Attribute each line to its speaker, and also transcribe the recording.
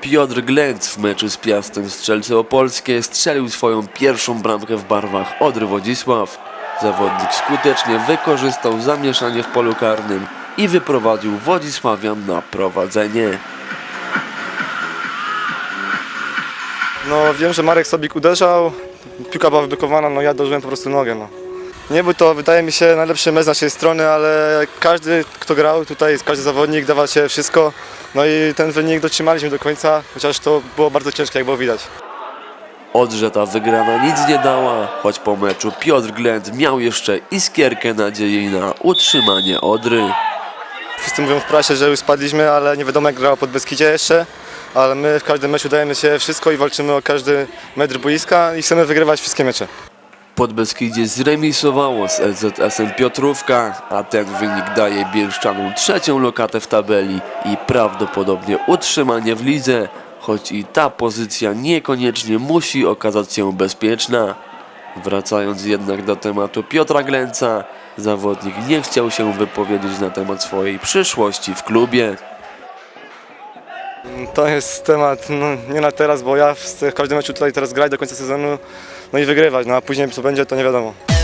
Speaker 1: Piotr Glęc w meczu z Piastem Strzelce Opolskie strzelił swoją pierwszą bramkę w barwach Odry Wodzisław. Zawodnik skutecznie wykorzystał zamieszanie w polu karnym i wyprowadził Wodzisławian na prowadzenie.
Speaker 2: No wiem, że Marek Sobik uderzał, piłka była wyblokowana, no ja dożyłem po prostu nogę. No. Nie był to, wydaje mi się, najlepszy mecz z naszej strony, ale każdy, kto grał tutaj, każdy zawodnik dawał się wszystko. No i ten wynik dotrzymaliśmy do końca, chociaż to było bardzo ciężkie, jak było widać.
Speaker 1: Odrze ta wygrana nic nie dała, choć po meczu Piotr Glęc miał jeszcze iskierkę nadziei na utrzymanie Odry.
Speaker 2: Wszyscy mówią w prasie, że już spadliśmy, ale nie wiadomo jak grało pod Beskidzie jeszcze. Ale my w każdym meczu dajemy się wszystko i walczymy o każdy metr boiska i chcemy wygrywać wszystkie mecze.
Speaker 1: Podbeskidzie zremisowało z LZS-em Piotrówka, a ten wynik daje Bielszczanom trzecią lokatę w tabeli i prawdopodobnie utrzymanie w lidze, choć i ta pozycja niekoniecznie musi okazać się bezpieczna. Wracając jednak do tematu Piotra Glęca, zawodnik nie chciał się wypowiedzieć na temat swojej przyszłości w klubie.
Speaker 2: To jest temat no, nie na teraz, bo ja chcę w każdym meczu tutaj teraz grać do końca sezonu no i wygrywać, no a później co będzie to nie wiadomo.